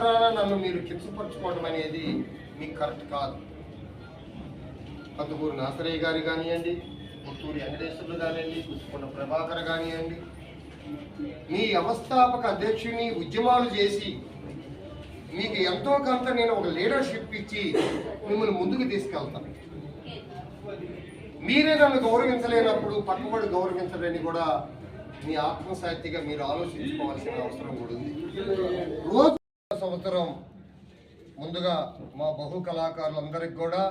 మాత్రాన నన్ను మీరు కించపరచుకోవడం అనేది మీకు కరెక్ట్ కాదు. కందుకూరు నాసరయ్య గారు కానివ్వండి పుత్తూరి వెంకటేశ్వర్లు కానివ్వండి పుచ్చుకున్న ప్రభాకర్ కానివ్వండి మీ వ్యవస్థాపక అధ్యక్షుని ఉద్యమాలు చేసి మీకు ఎంతో కొంత నేను ఒక లీడర్షిప్ ఇచ్చి మిమ్మల్ని ముందుకు తీసుకెళ్తాను. మీరే నన్ను గౌరవించలేనప్పుడు పక్కబడి గౌరవించలేని కూడా మీ ఆత్మసాహిత్యగా మీరు ఆలోచించుకోవాల్సిన అవసరం కూడా ఉంది. రోజు సంవత్సరం ముందుగా మా బహు కళాకారులందరికి కూడా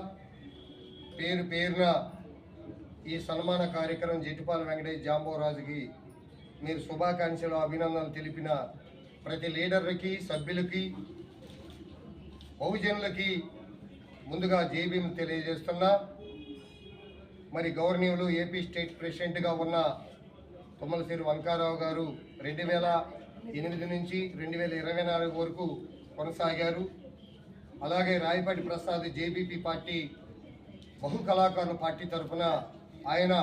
పేరు పేరున ఈ సన్మాన కార్యక్రమం జెట్టిపాల వెంకటేష్ జాంబోరాజుకి మీరు శుభాకాంక్షలు అభినందనలు తెలిపిన ప్రతి లీడర్లకి సభ్యులకి బహుజనులకి ముందుగా జేబీఎం తెలియజేస్తున్నా. మరి గౌరవనీయులు ఏపీ స్టేట్ ప్రెసిడెంట్గా ఉన్న తుమ్మలసిరి వంకారావు గారు రెండు వేల ఎనిమిది నుంచి రెండు వేల ఇరవై నాలుగు వరకు కొనసాగారు. అలాగే రాయపాటి ప్రసాద్ జేబీపీ పార్టీ బహు కళాకారుల పార్టీ తరఫున ఆయన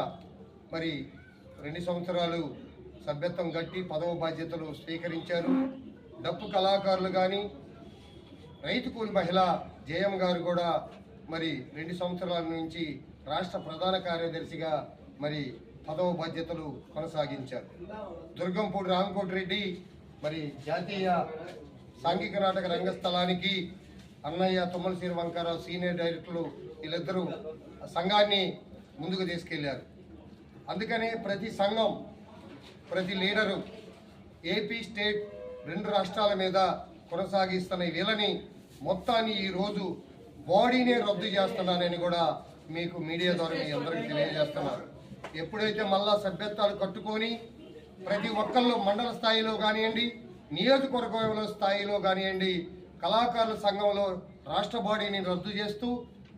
మరి రెండు సంవత్సరాలు సభ్యత్వం గట్టి పదవ బాధ్యతలు స్వీకరించారు. డప్పు కళాకారులు కానీ రైతు కూలి మహిళ జయం గారు కూడా మరి రెండు సంవత్సరాల నుంచి రాష్ట్ర ప్రధాన కార్యదర్శిగా మరి పదవ బాధ్యతలు కొనసాగించారు. దుర్గంపూడి రామకోటి రెడ్డి మరి జాతీయ సాంఘిక నాటక రంగస్థలానికి అన్నయ్య తుమ్మలసీరి వంకారావు సీనియర్ డైరెక్టర్లు వీళ్ళిద్దరూ సంఘాన్ని ముందుకు తీసుకెళ్ళారు. అందుకనే ప్రతి సంఘం ప్రతి లీడరు ఏపీ స్టేట్ రెండు రాష్ట్రాల మీద కొనసాగిస్తున్న వీళ్ళని మొత్తాన్ని ఈరోజు బాడీనే రద్దు చేస్తున్నానని కూడా మీకు మీడియా ద్వారా మీ అందరికీ తెలియజేస్తున్నారు. ఎప్పుడైతే మళ్ళా సభ్యత్వాలు కట్టుకొని ప్రతి ఒక్కళ్ళు మండల స్థాయిలో కానివ్వండి నియోజకవర్గంలో స్థాయిలో కానివ్వండి కళాకారుల సంఘంలో రాష్ట్ర బాడీని రద్దు చేస్తూ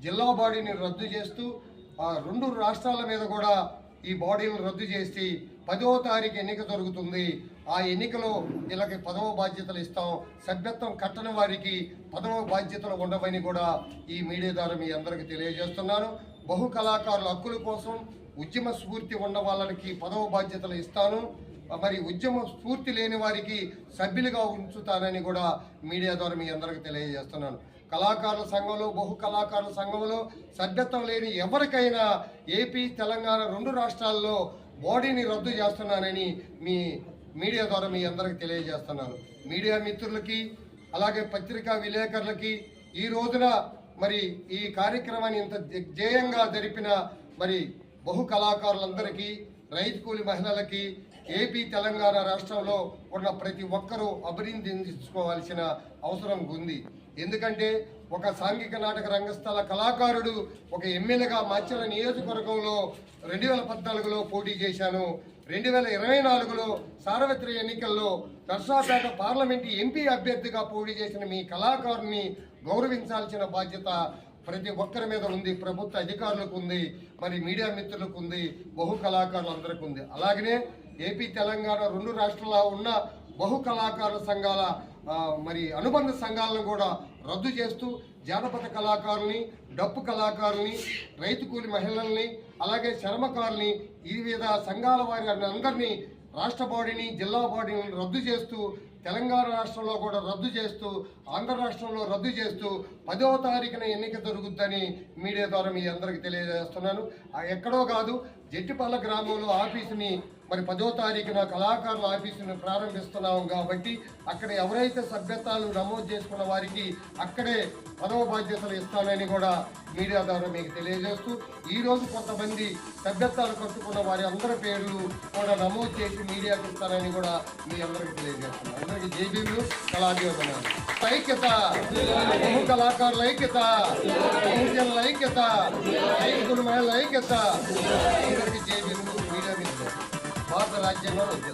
జిల్లా బాడీని రద్దు చేస్తూ ఆ రెండు రాష్ట్రాల మీద కూడా ఈ బాడీలను రద్దు చేసి పదవ తారీఖు ఎన్నిక జరుగుతుంది. ఆ ఎన్నికలో వీళ్ళకి పదవ బాధ్యతలు ఇస్తాం. సభ్యత్వం కట్టని వారికి పదవ బాధ్యతలు ఉండవని కూడా ఈ మీడియా ద్వారా మీ అందరికీ తెలియజేస్తున్నాను. బహు కళాకారుల హక్కుల కోసం ఉద్యమ స్ఫూర్తి ఉన్న వాళ్ళకి పదవ బాధ్యతలు ఇస్తాను. మరి ఉద్యమ స్ఫూర్తి లేని వారికి సభ్యులుగా ఉంచుతానని కూడా మీడియా ద్వారా మీ అందరికీ తెలియజేస్తున్నాను. కళాకారుల సంఘంలో బహు కళాకారుల సంఘంలో సభ్యత్వం లేని ఎవరికైనా ఏపీ తెలంగాణ రెండు రాష్ట్రాల్లో బాడీని రద్దు చేస్తున్నానని మీ మీడియా ద్వారా మీ అందరికీ తెలియజేస్తున్నాను. మీడియా మిత్రులకి అలాగే పత్రికా విలేకరులకి ఈ రోజున మరి ఈ కార్యక్రమాన్ని ఇంత ధ్యేయంగా జరిపిన మరి బహు కళాకారులందరికీ రైతు కూలి మహిళలకి ఏపీ తెలంగాణ రాష్ట్రంలో ఉన్న ప్రతి ఒక్కరూ అభినందించుకోవాల్సిన అవసరం ఉంది. ఎందుకంటే ఒక సాంఘిక నాటక రంగస్థల కళాకారుడు ఒక ఎమ్మెల్యేగా మచ్చల నియోజకవర్గంలో రెండు వేల పద్నాలుగులో పోటీ చేశాను. రెండు వేల ఇరవై నాలుగులో సార్వత్రిక ఎన్నికల్లో నర్సాపేట పార్లమెంటు ఎంపీ అభ్యర్థిగా పోటీ చేసిన మీ కళాకారుని గౌరవించాల్సిన బాధ్యత ప్రతి ఒక్కరి మీద ఉంది ప్రభుత్వ అధికారులకు ఉంది మరి మీడియా మిత్రులకు ఉంది బహు కళాకారులందరికీ ఉంది అలాగనే ఏపీ తెలంగాణ రెండు రాష్ట్రాల్లో ఉన్న బహు కళాకారుల సంఘాల మరి అనుబంధ సంఘాలను కూడా రద్దు చేస్తూ జానపద కళాకారుల్ని డప్పు కళాకారుల్ని రైతు కూలి మహిళల్ని అలాగే చర్మకారుల్ని ఈ వివిధ సంఘాల వారి అందరినీ రాష్ట్ర బాడీని జిల్లా బాడీని రద్దు చేస్తూ తెలంగాణ రాష్ట్రంలో కూడా రద్దు చేస్తూ ఆంధ్ర రాష్ట్రంలో రద్దు చేస్తూ పదవ తారీఖున ఎన్నిక జరుగుద్దని మీడియా ద్వారా మీ అందరికీ తెలియజేస్తున్నాను. ఎక్కడో కాదు జట్టిపల్ల గ్రామంలో ఆఫీసుని మరి పదో తారీఖున కళాకారుల ఆఫీసుని ప్రారంభిస్తున్నాం కాబట్టి అక్కడ ఎవరైతే సభ్యత్వాలు నమోదు చేసుకున్న వారికి అక్కడే పదవ బాధ్యతలు ఇస్తానని కూడా మీడియా ద్వారా మీకు తెలియజేస్తూ ఈరోజు కొంతమంది సభ్యత్వాలు కట్టుకున్న వారి అందరి పేర్లు కూడా నమోదు చేసి మీడియాకు ఇస్తానని కూడా మీ అందరికీ తెలియజేస్తున్నాను అందరికీ జేబీలు కళాభివందనాలు. ఐక్యత బహు కళాకారుల ఐక్యత బహుజనుల ఐక్యత ఐదుగురు మహిళల ఐక్యత. అందరికీ జేబీలు మీడియా మిత్రులు భారత రాజ్యాంగం వద్దు